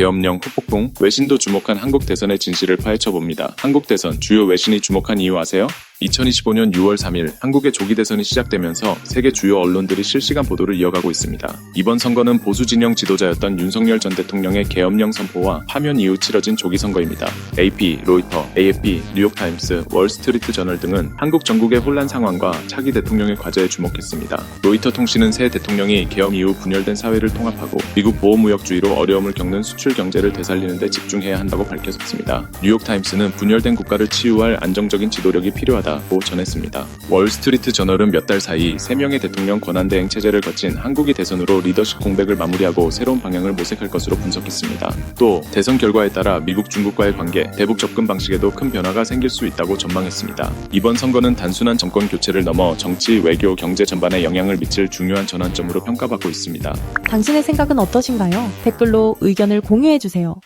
계엄령 후폭풍, 외신도 주목한 한국 대선의 진실을 파헤쳐봅니다. 한국 대선 주요 외신이 주목한 이유 아세요? 2025년 6월 3일 한국의 조기 대선이 시작되면서 세계 주요 언론들이 실시간 보도를 이어가고 있습니다. 이번 선거는 보수 진영 지도자였던 윤석열 전 대통령의 계엄령 선포와 파면 이후 치러진 조기 선거입니다. AP, 로이터, AFP, 뉴욕타임스, 월스트리트 저널 등은 한국 전국의 혼란 상황과 차기 대통령의 과제에 주목했습니다. 로이터 통신은 새 대통령이 계엄 이후 분열된 사회를 통합하고 미국 보호무역주의로 어려움을 겪는 수출 경제를 되살리는 데 집중해야 한다고 밝혔습니다. 뉴욕타임스는 분열된 국가를 치유할 안정적인 지도력이 필요하다 고 전했습니다. 월스트리트 저널은 몇 달 사이 3명의 대통령 권한대행 체제를 거친 한국이 대선으로 리더십 공백을 마무리하고 새로운 방향을 모색할 것으로 분석했습니다. 또 대선 결과에 따라 미국 중국과의 관계, 대북 접근 방식에도 큰 변화가 생길 수 있다고 전망했습니다. 이번 선거는 단순한 정권 교체를 넘어 정치, 외교, 경제 전반에 영향을 미칠 중요한 전환점으로 평가받고 있습니다. 당신의 생각은 어떠신가요? 댓글로 의견을 공유해주세요.